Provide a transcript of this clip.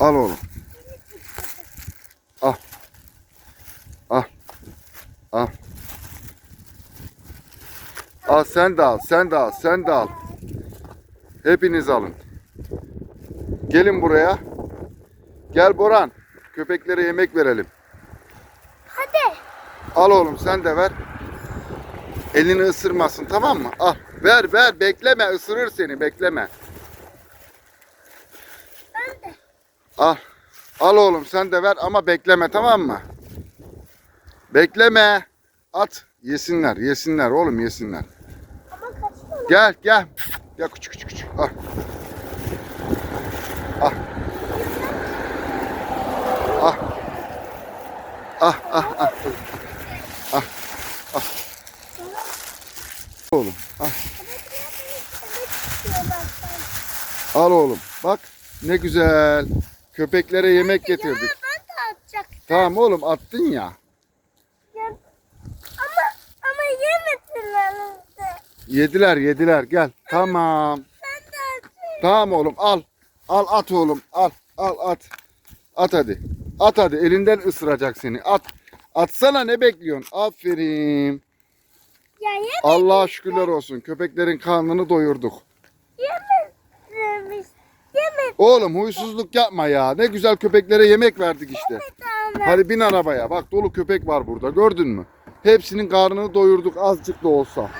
Al oğlum. Al. Al. Al. Al sen de al, sen de al, sen de al. Hepiniz alın. Gelin buraya. Gel Boran. Köpeklere yemek verelim. Hadi. Al oğlum sen de ver. Elini ısırmasın tamam mı? Al. Ver ver bekleme ısırır seni bekleme. Ben de. Al. Al oğlum sen de ver ama bekleme tamam mı? Bekleme. At. Yesinler yesinler oğlum yesinler. Gel gel. Gel küçük küçük küçük. Al. Al. Al. Ah. Ah. Ah. Oğlum. Al. Al oğlum. Bak ne güzel. Köpeklere yemek getirdik. Ben de atacaktım. Tamam oğlum attın ya. Ya. Ama ama yemediler. Yediler yediler gel. Tamam. Ben de atayım. Tamam oğlum al. Al at oğlum al. Al at. At hadi. At hadi elinden ısıracak seni. At. Atsana ne bekliyorsun? Aferin. Ya yemedim. Allah'a şükürler olsun. Köpeklerin karnını doyurduk. Yemedim. Oğlum huysuzluk yapma ya. Ne güzel köpeklere yemek verdik işte. Hadi bin arabaya. Bak dolu köpek var burada. Gördün mü? Hepsinin karnını doyurduk azıcık da olsa.